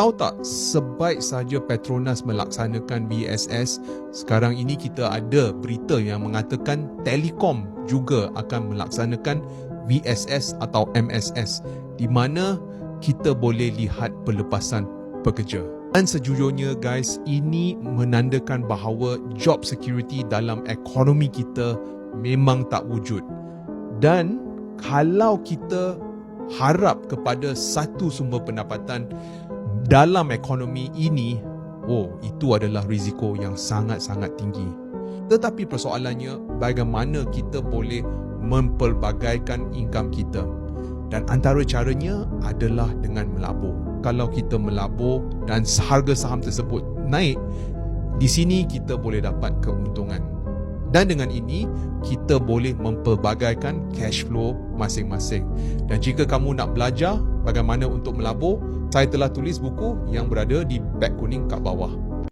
Tahu tak sebaik saja Petronas melaksanakan BSS, sekarang ini kita ada berita yang mengatakan Telekom juga akan melaksanakan VSS atau MSS di mana kita boleh lihat pelepasan pekerja. Dan sejujurnya guys, ini menandakan bahawa job security dalam ekonomi kita memang tak wujud. Dan kalau kita harap kepada satu sumber pendapatan dalam ekonomi ini, oh itu adalah risiko yang sangat-sangat tinggi. Tetapi persoalannya bagaimana kita boleh mempelbagaikan income kita. Dan antara caranya adalah dengan melabur. Kalau kita melabur dan harga saham tersebut naik, di sini kita boleh dapat keuntungan. Dan dengan ini, kita boleh mempelbagaikan cash flow masing-masing. Dan jika kamu nak belajar bagaimana untuk melabur, saya telah tulis buku yang berada di beg kuning kat bawah.